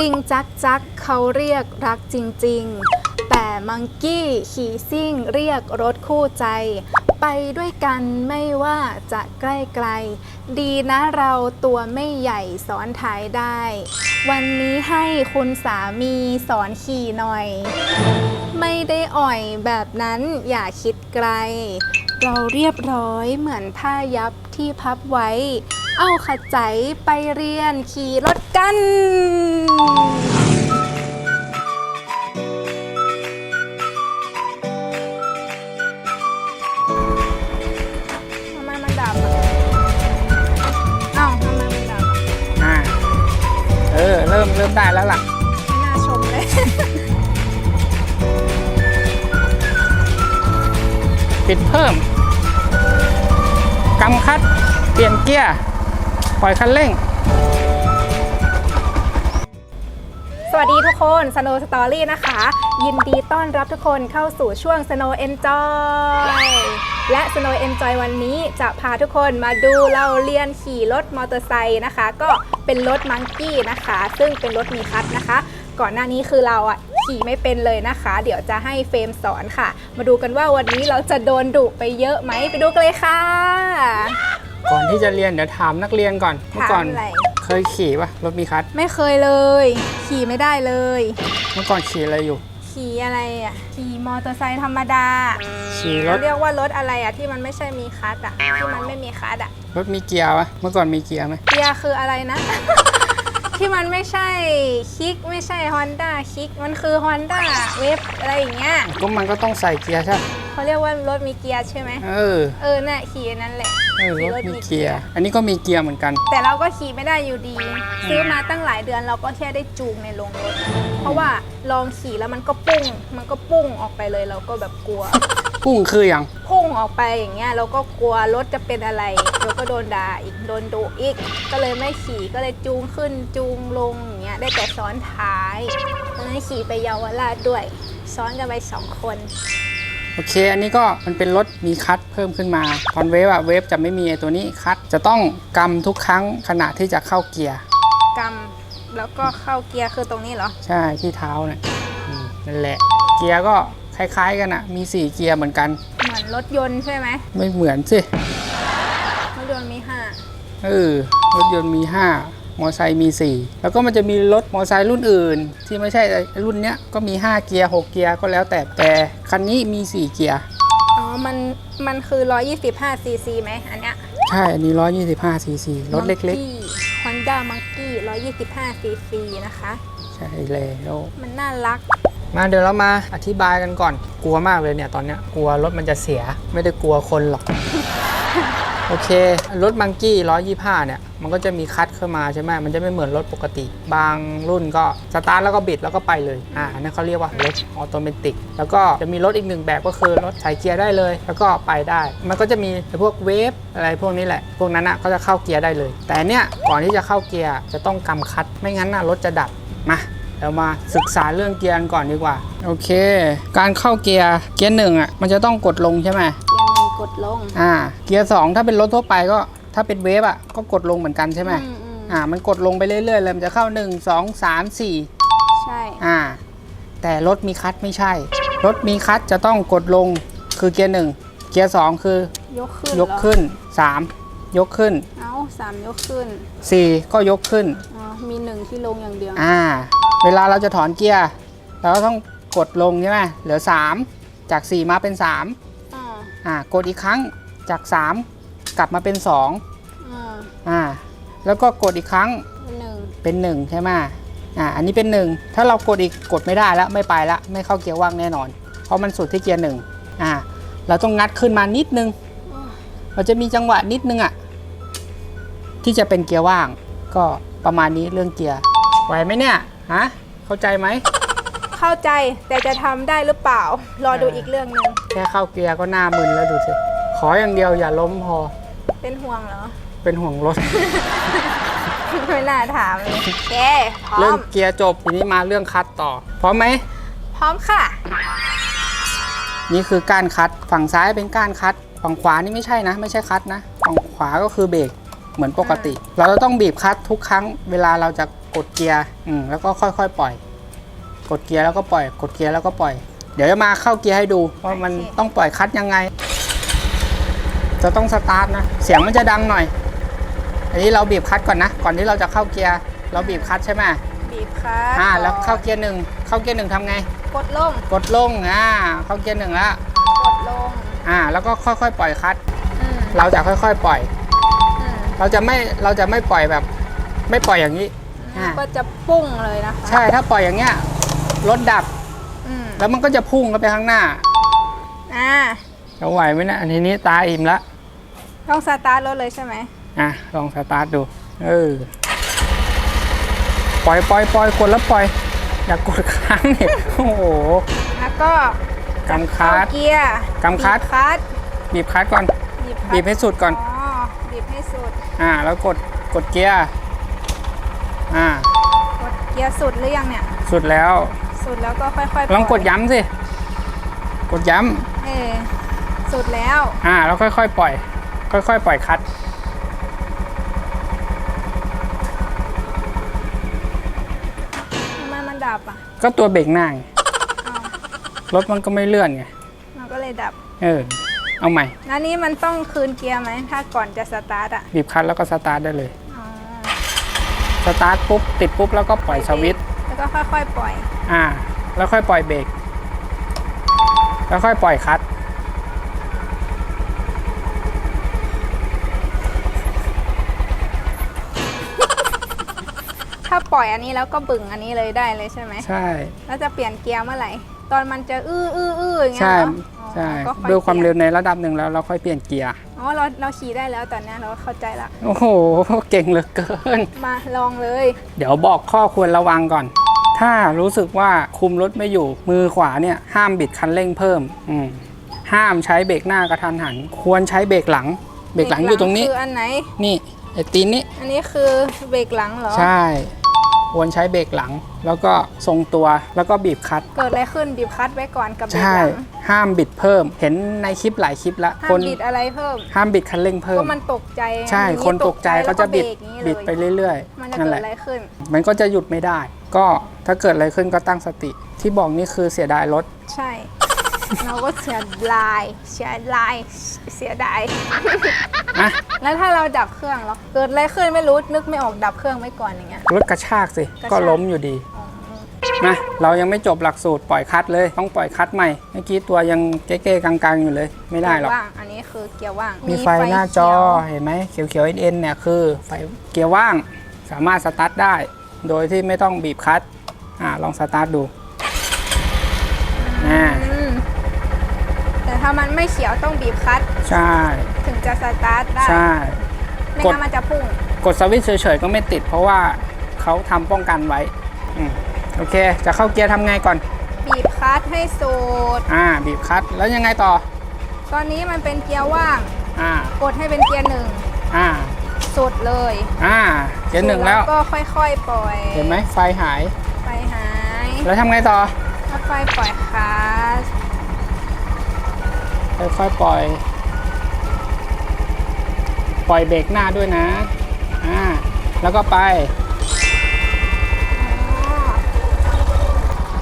ลิงจักจักเขาเรียกรักจริง ๆ แต่มังกี้ขี่ซิ่งเรียกรถคู่ใจ ไปด้วยกันไม่ว่าจะใกล้ไกล ดีนะเราตัวไม่ใหญ่สอนถ่ายได้ วันนี้ให้คุณสามีสอนขี่หน่อย ไม่ได้อ่อยแบบนั้นอย่าคิดไกล เราเรียบร้อยเหมือนผ้ายับที่พับไว้ เอาขจายไปเรียนขี่รถกัน ทำไมมันดับอะเอ้าทำไมมันดับอะอ่าเออ เริ่มเริ่มได้แล้วล่ะ ไม่น่าชมเลย ปิดเพิ่ม กำคัด เปลี่ยนเกียร์ ปล่อยคันเร่ง สวัสดีทุกคน Snow Story นะคะ ยินดีต้อนรับทุกคนเข้าสู่ช่วง Snow Enjoy และ Snow Enjoy วันนี้จะพาทุกคนมาดูเราเรียนขี่รถมอเตอร์ไซค์นะคะ ก็เป็นรถมังกี้นะคะ ซึ่งเป็นรถมีคัทนะคะ ก่อนหน้านี้คือเราอะขี่ไม่เป็นเลยนะคะ เดี๋ยวจะให้เฟรมสอนค่ะ มาดูกันว่าวันนี้เราจะโดนดุไปเยอะไหมไปดูกันเลยค่ะ ที่จะเรียนเดี๋ยวถามนักเรียนก่อนเมื่อก่อนถามอะไร เคยขี่ปะรถมีคัสไม่เคยเลย ขี่ไม่ได้เลย เมื่อก่อนขี่อะไรอยู่ ขี่อะไรอะ ขี่มอเตอร์ไซค์ธรรมดาขี่รถเรียกว่ารถอะไรอะที่มันไม่ใช่มีคัสอะที่มันไม่มีคัสอะรถมีเกียร์ปะเมื่อก่อนมีเกียร์ไหมเกียร์คืออะไรนะ ที่มันไม่ใช่คิกไม่ใช่ Honda คิกมันคือ Honda เวฟอะไรอย่างเงี้ยก็มันก็ต้องใส่เกียร์ใช่ปะ เขาเรียกว่ารถมีเกียร์ใช่ไหมเออ เออน่ะขี่อันนั้นแหละเออรถมีเกียร์ อันนี้ก็มีเกียร์เหมือนกัน แต่เราก็ขี่ไม่ได้อยู่ดี ซื้อมาตั้งหลายเดือนเราก็แค่ได้จูงในโรงรถ เพราะว่าลองขี่แล้วมันก็ปุ้ง มันก็ปุ้งออกไปเลยเราก็แบบกลัว พุ่งคืออย่างพุ่งออกไปอย่างเงี้ยเราก็กลัวรถจะเป็นอะไรเราก็โดนด่าอีกโดนดุอีก ก็เลยไม่ขี่ก็เลยจูงขึ้นจูงลงอย่างเงี้ยได้แต่ซ้อนท้ายตอนนั้นขี่ไปเยาวราชด้วย ซ้อนกันไปสองคน โอเค อันนี้ก็มันเป็นรถมีคัทเพิ่มขึ้นมา ตอนเวฟอะเวฟจะไม่มีไอ้ตัวนี้คัทจะต้องกำทุกครั้งขณะที่จะเข้าเกียร์กำแล้วก็เข้าเกียร์คือตรงนี้เหรอ ใช่ที่เท้าเนี่ยอืมนั่นแหละ เกียร์ก็คล้ายๆกันอะมี 4 เกียร์เหมือนกัน เหมือนรถยนต์ใช่ไหมไม่เหมือนสิรถยนต์มีห้า เออรถยนต์มี 5 มอไซค์มี 4 แล้วก็มันจะมีรถมอไซค์รุ่นอื่น ที่ไม่ใช่รุ่นเนี้ยก็มี 5 เกียร์ 6 เกียร์ก็แล้วแต่แต่คันนี้มี 4 เกียร์ อ๋อ มัน มันคือ 125 ซีซีไหมอันเนี้ย ใช่ อันนี้ 125 ซีซีรถเล็กๆ Honda Monkey 125 ซีซีนะคะๆใช่แล้วมันน่ารักมาเดี๋ยวเรามาอธิบายกันก่อน กลัวมากเลยเนี่ยตอนเนี้ยกลัวรถมันจะเสีย ไม่ได้กลัวคนหรอก โอเค รถมังกี้125เนี่ย มันก็จะมีคัดเข้ามาใช่ไหมมันจะไม่เหมือนรถปกติ บางรุ่นก็สตาร์ทแล้วก็บิดแล้วก็ไปเลย อ่านั่นเขาเรียกว่ารถออโตเมติก แล้วก็จะมีรถอีกหนึ่งแบบก็คือรถใส่เกียร์ได้เลย แล้วก็ไปได้ มันก็จะมีพวกเวฟอะไรพวกนี้แหละ พวกนั้นอะก็จะเข้าเกียร์ได้เลย แต่เนี่ยก่อนที่จะเข้าเกียร์จะต้องกำคัด ไม่งั้นน่ะรถจะดับ มาเรามาศึกษาเรื่องเกียร์ก่อนดีกว่า โอเค การเข้าเกียร์เกียร์หนึ่งอะมันจะต้องกดลงใช่ไหม กดลงอ่า เกียร์สองถ้าเป็นรถทั่วไปก็ถ้าเป็นเวฟอะก็กดลงเหมือนกันใช่ไหมอืมอืมอ่า มันกดลงไปเรื่อยๆเลยมันจะเข้า1 2 3ใช่4อ่า แต่รถมีคัทไม่ใช่ รถมีคัทจะต้องกดลงคือเกียร์หนึ่งเกียร์สองคือยกขึ้นยกเหรอขึ้น3ยกขึ้นเอ้าสามยกขึ้น4ก็ยกขึ้น อ๋อมีหนึ่งที่ลงอย่างเดียว อ่า เวลาเราจะถอนเกียร์ เราก็ต้องกดลงใช่ไหมเหลือ 3 จาก 4 มาเป็น 3 อ๋ออ่ากดอีกครั้งจาก 3 กลับมาเป็น2อ๋ออ่าแล้วก็กดอีกครั้งหนึ่งเป็น 1 ใช่ไหมอ่าอันนี้เป็น 1 ถ้าเรากดอีกกดไม่ได้แล้วไม่ไปแล้วไม่เข้าเกียร์ว่างแน่นอน เพราะมันสุดที่เกียร์หนึ่งอ่าเราต้องงัดขึ้นมานิดนึงเราจะมีจังหวะนิดนึงอะ่ะที่จะเป็นเกียร์ว่าง ก็ประมาณนี้เรื่องเกียร์ไหวไหมเนี่ยฮะเข้าใจไหม เข้าใจแต่จะทำได้หรือเปล่า รอดูอีกเรื่องหนึ่งแค่เข้าเกียร์ก็หน้ามึนแล้วดูสิ ขออย่างเดียวอย่าล้มพอ เป็นห่วงเหรอ เป็นห่วงรถ ไม่น่าถามเลยโอเคพร้อเรื่องม เกียร์จบทีนี้มาเรื่องคัดต่อ พร้อมไหม พร้อมค่ะ นี่คือก้านคัด ฝั่งซ้ายเป็นก้านคัด ฝั่งขวานี่ไม่ใช่นะ ไม่ใช่คัดนะ ฝั่งขวาก็คือเบรกเหมือนปกติ เราจะต้องบีบคลัตช์ทุกครั้งเวลาเราจะกดเกียร์อืมแล้วก็ค่อยๆ ปล่อย กดเกียร์แล้วก็ปล่อย กดเกียร์แล้วก็ปล่อย เดี๋ยวจะมาเข้าเกียร์ให้ดูว่ามันต้องปล่อยคลัตช์ยังไง จะต้องสตาร์ทนะ เสียงมันจะดังหน่อย อันนี้เราบีบคลัตช์ก่อนนะ ก่อนที่เราจะเข้าเกียร์ เราบีบคลัตช์ใช่ไหมบีบคัดอ่า แล้วเข้าเกียร์หนึ่ง เข้าเกียร์หนึ่งทำไง กดลง กดลง อ่า เข้าเกียร์หนึ่งแล้ว กดลง อ่า แล้วก็ค่อยๆ ปล่อยคลัตช์อืมเราจะค่อยๆ ปล่อยอืมเราจะไม่ เราจะไม่ปล่อยแบบ ไม่ปล่อยอย่างนี้อ่าก็จะปุ้งเลยนะคะ ใช่ ถ้าปล่อยอย่างเงี้ย รถดับ อืมแล้วมันก็จะพุ่งเข้าไปข้างหน้าอ่า จะไหวไหมเนะอันนี้นี่ตาอิ่มละต้องสตาร์ทรถเลยใช่ไหม อะลองสตาร์ทดู เออปล่อยปล่อยปล่อยกดแล้วปล่อย อย่ากกดค้างเนี่ยโอ้โหแล้วก็กำคัดเข้าเกียร์กำคัด บีบคัดบีบคลัตช์ก่อน บีบคัดบีบให้สุดก่อน อ๋อ บีบให้สุด อ่า แล้วกดกดเกียร์อ่า กดเกียร์สุดหรือยังเนี่ย สุดแล้ว สุดแล้วก็ค่อยๆลองกดปล่ย้ำสิ กดย้เออสุดแล้วำอ่าแล้วค่อยๆปล่อย ค่อยๆปล่อยคลัตช์ทำไมมันดับอะ ก็ตัวเบรกหน้าไงเอารถมันก็ไม่เลื่อนไง มันก็เลยดับ เออ เอาใหม่ แล้วนี้มันต้องคืนเกียร์ไหม ถ้าก่อนจะสตาร์ทอะ บีบคลัตช์แล้วก็สตาร์ทได้เลยอ๋อสตาร์ทปุ๊บ ติดปุ๊บแล้วก็ปล่อยสวิตช์แล้ว ก็ค่อยๆปล่อย อ่า แล้วค่อยปล่อยเบรกแล้วค่อยปล่อยคลัตช์ถ้าปล่อยอันนี้แล้วก็บึ่งอันนี้เลยได้เลยใช่ไหมใช่แล้วจะเปลี่ยนเกียร์เมื่อไหร่ ตอนมันจะอื้ออื้ออื้ออย่างเงี้ยใช่เหรออ๋อใช่ก็อยด้วยความปเร็ลี่วยในระดับหนึ่งแล้วเราค่อยเปลี่ยนเกียร์อ๋อเราเราขี่ได้แล้วตอนเนี้ยเราเข้าใจละโอ้โห เก่งเหลือเกิน มาลองเลย เดี๋ยวบอกข้อควรระวังก่อน ถ้ารู้สึกว่าคุมรถไม่อยู่มือขวาเนี่ยห้ามบิดคันเร่งเพิ่มอืมห้ามใช้เบรกหน้ากระทันหัน ควรใช้เบรกหลัง เบรกหลังอยู่ตรงนี้ คืออันไหน นี่ไอ้ตีนนี้ อันนี้คือเบรกหลังเหรอ ใช่ ควรใช้เบรกหลัง แล้วก็ทรงตัว แล้วก็บีบคลัตช์เกิดอะไรขึ้นบีบคลัตช์ไว้ก่อนกับเบรกใช่หลังห้ามบิดเพิ่ม เห็นในคลิปหลายคลิปแล้วห้าคมนบิดอะไรเพิ่ม ห้ามบิดคันเร่งเพิ่ก็ม มันตกใจใช่อย่างคนตกใจก็จะบิดแล้วเบรกอย่างนี้เลยบิดไปเรื่อยมันจะๆ นั่นเกิแหดละ อะไรขึ้น มันก็จะหยุดไม่ได้ ก็ ถ้าเกิดอะไรขึ้นก็ตั้งสติ ที่บอกนี่คือเสียดายรถ ใช่ เราก็เสียดายเสียดายเสียดายนะแล้วถ้าเราดับเครื่องเหรอเกิดอะไรขึ้นไม่รู้นึกไม่ออกดับเครื่องไว้ก่อนอย่างเงี้ย รถกระชากสิ กระชาก ก็ล้มอยู่ดีนะเรายังไม่จบหลักสูตรปล่อยคัดเลย ต้องปล่อยคัดใหม่เมื่อกี้ตัวยังเก๊ๆกลางๆ อยู่เลย ไม่ได้หรอก เกียว่างอันนี้คือเกียร์ว่างมีไฟหน้าจอเห็นไหมเขียวๆเอ็นเนี่ยคือไฟเกียร์ว่างสามารถสตาร์ทได้ โดยที่ไม่ต้องบีบคลัตช์ อ่าลองสตาร์ทดูอ่าอืมแต่ถ้ามันไม่เขียวต้องบีบคลัตช์ใช่ ถึงจะสตาร์ทได้ ใช่ ไม่กด งั้นมันจะพุ่ง กดสวิตช์เฉยๆก็ไม่ติด เพราะว่าเขาทำป้องกันไว้อืมโอเค จะเข้าเกียร์ทำไงก่อน บีบคลัตช์ให้สุด อ่า บีบคลัตช์แล้วยังไงต่อ ตอนนี้มันเป็นเกียร์ว่าง อ่า กดให้เป็นเกียร์หนึ่งอ่า สุดเลยอ่า เกียร์หนึ่งแล้ว ก็ค่อยๆปล่อย เห็นไหมไฟหาย ไฟหายแล้วทำไงต่อค่อยๆปล่อยคลัสค่อยๆปล่อย ปล่อยเบรกหน้าด้วยนะอ่าแล้วก็ไป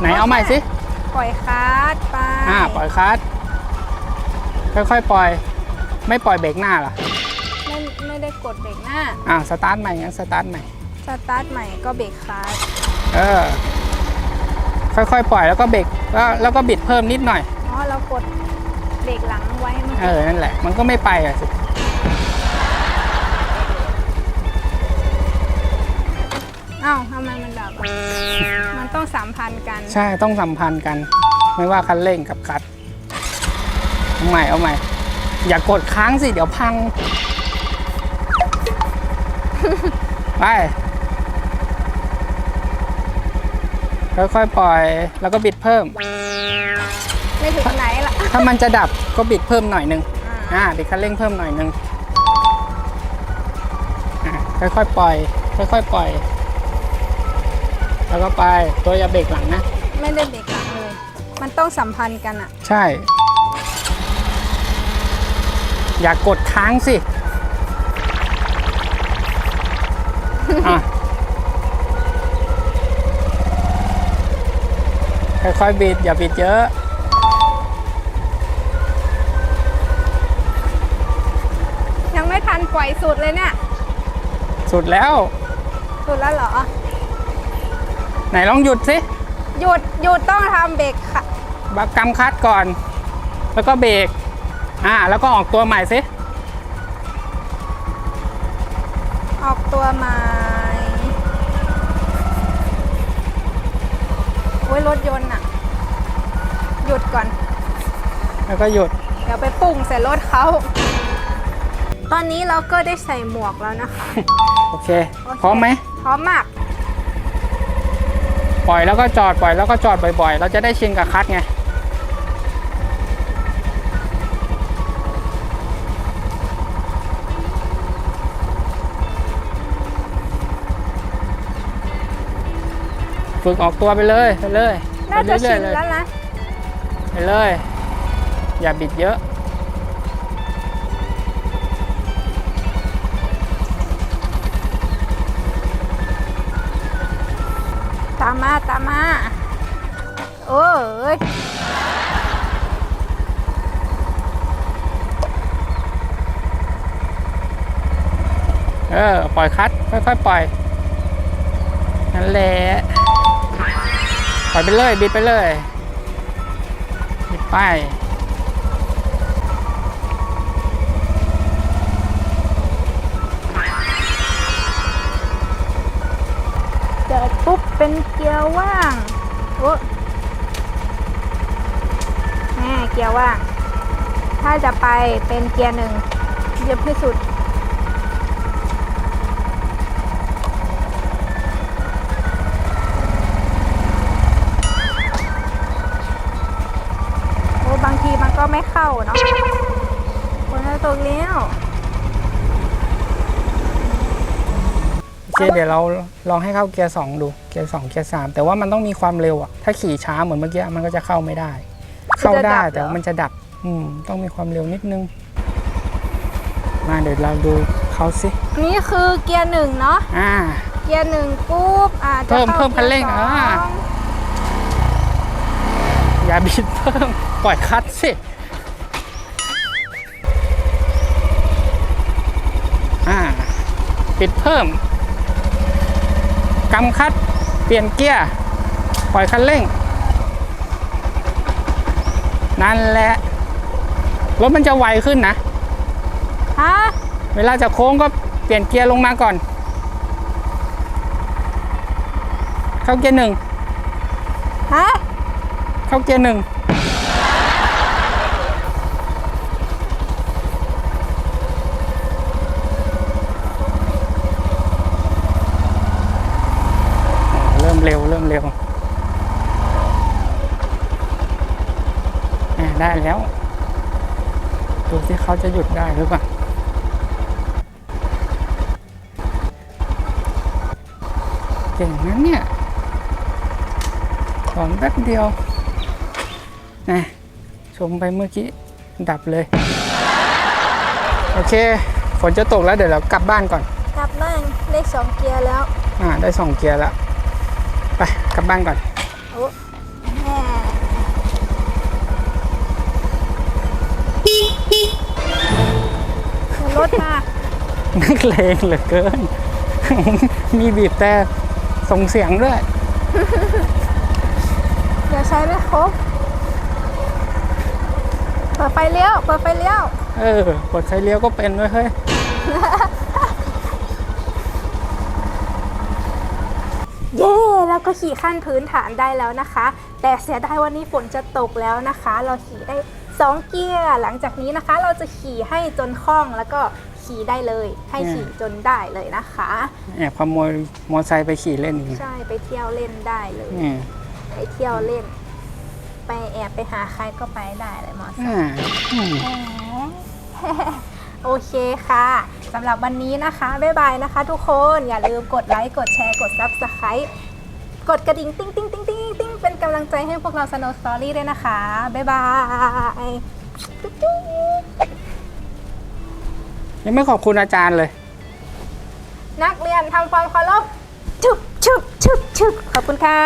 ไหนเอาใหม่สิปล่อยคลัสไปอ่าปล่อยคลัตช์ค่อยๆปล่อย ไม่ปล่อยเบรกหน้าเหรอไม่ไม่ได้กดเบรกหน้าอ่าสตาร์ทใหม่งั้นสตาร์ทใหม่สตาร์ทใหม่ก็เบรกคลัส เออ ค่อยๆปล่อยแล้วก็เบรกแล้วแล้วก็บิดเพิ่มนิดหน่อย อ๋อ เรากดเบรกหลังไว้เมื่อเอกี้อนั่นแหละ มันก็ไม่ไปอะสิอ้าวทำไมมันดับอะมันต้องสามพันกัน ใช่ต้องสัมพันธ์กัน ไม่ว่าคันเร่งกับคลัตช์เอาใหม่เอาใหม่ อย่ากกดค้างสิ เดี๋ยวพัง ไป ค่อยๆปล่อย แล้วก็บิดเพิ่ม ไม่ถึงไหนละถ้ามันจะดับก็บิดเพิ่มหน่อยหนึงอ่าอ่าบิดคันเร่งเพิ่มหน่อยหนึงอ่าค่อยๆปล่อย ค่อยๆปล่อย แล้วก็ไปตัวอย่าเบรกหลังนะ ไม่ได้เบรกหลังเลย มันต้องสัมพันธ์กันอะใช่ อย่ากกดค้างสิ อะ ค่อยๆบิดอย่าบิดเยอะยังไม่ทันปล่อยสุดเลยเนี่ย สุดแล้ว สุดแล้วเหรอ ไหนลองหยุดสิหยุดหยุดต้องทำเบรกค่ะบักกำคัดก่อน แล้วก็เบรกอ่าแล้วก็ออกตัวใหม่สิออกตัวใหม่ โอ้ยรถยนต์อะหยุดก่อน แล้วก็หยุด เดี๋ยวไปปุ่งใส่รถเขา ตอนนี้เราก็ได้ใส่หมวกแล้วนะคะ โอเค โอเค พร้อมไหม พร้อมมาก ปล่อยแล้วก็จอด ปล่อยแล้วก็จอดบ่อยๆ เราจะได้ชินกับคัดไง ฝึกออกตัวไปเลยไปเลยน่าจะไปชิเรื่อยนๆเลยแล้วนะไปเลย อย่าบิดเยอะตามมาตามมาโอ้ยเออ ปล่อยคัด ค่อยๆ ปล่อย นั่นแหละป ล่อยไปเลยบิดไปเลยบิดไปเดิดปุ๊บเป็นเกียร์ว่างโอ้แม่เกียร์ว่าง ถ้าจะไปเป็นเกียร์หนึ่งเยอะที่สุด ก็ไม่เข้าเนาะคนจะตกแล้วโอเคเดี๋ยวเราลองให้เข้าเกียร์สองดู เกียร์สองเกียร์สามแต่ว่ามันต้องมีความเร็วอะถ้าขี่ช้าเหมือนเมื่อกี้มันก็จะเข้าไม่ได้ เข้าได้แต่ว่ามันจะดับ อืมต้องมีความเร็วนิดนึง มาเดี๋ยวเราดูเขาสิ นี่คือเกียร์หนึ่งเนาะ อ่า เกียร์หนึ่งปุ๊บ อ่าจะเพิ่มข้าเพิ่มคันเร่งกียอ่าส องอย่าบิดเพิ่มปล่อยคัดสิอ่าปิดเพิ่มกำคัด เปลี่ยนเกียร์ ปล่อยคันเร่ง นั่นแหละ รถมันจะไวขึ้นนะฮะเวลาจะโค้งก็เปลี่ยนเกียร์ลงมาก่อน เข้าเกียร์หนึ่งฮะ เข้าเกียร์หนึ่งเริ่มเร็วเริ่มเร็วได้แล้วดูที่เขาจะหยุดได้หรือเปล่าเก่งนั้นเนี่ยสอนแป๊บเดียว นะชมไปเมื่อกี้ดับเลย โอเค ฝนจะตกแล้วเดี๋ยวเรากลับบ้านก่อน กลับบ้านเลขสองเกียร์แล้ว อ่า ได้สองเกียร์แล้ว ไป กลับบ้านก่อน โอ้แม่เดี๋ยวรถมานักเลงเหลือเกิน มีบีบแต่ส่งเสียงด้วย เดี๋ยวใช้ไม่ครบ เปิดไฟเลี้ยว เปิดไฟเลี้ยว เออกดไฟเลี้ยวก็เป็นด้วยเฮ้ย เย้แล้วก็ขี่ขั้นพื้นฐานได้แล้วนะคะ แต่เสียดายวันนี้ฝนจะตกแล้วนะคะ เราขี่ได้ 2 เกียร์ หลังจากนี้นะคะ เราจะขี่ให้จนคล่องแล้วก็ขี่ได้เลย ให้ขี่จนได้เลยนะคะแอบขโมยมอไซค์ไปขี่เล่นอีกใช่ไปเที่ยวเล่นได้เลยนี่ไปเที่ยวเล่น ไปแอบไปหาใครก็ไปได้เลยมอสอ่าอืม โอเคค่ะสำหรับวันนี้นะคะ บ๊ายบายนะคะทุกคนอย่าลืมกดไลค์ กดแชร์ กด Subscribe กดกระดิ่งติ้งติ้งติ้งติ้งติ้งเป็นกำลังใจให้พวกเรา Snow Story ด้วยนะคะ บ๊ายบายจุ๊บจุ๊บยังไม่ขอบคุณอาจารย์เลยอนักเรียนทำความเคารพชุบชุบชุบชุบขอบคุณค่ะ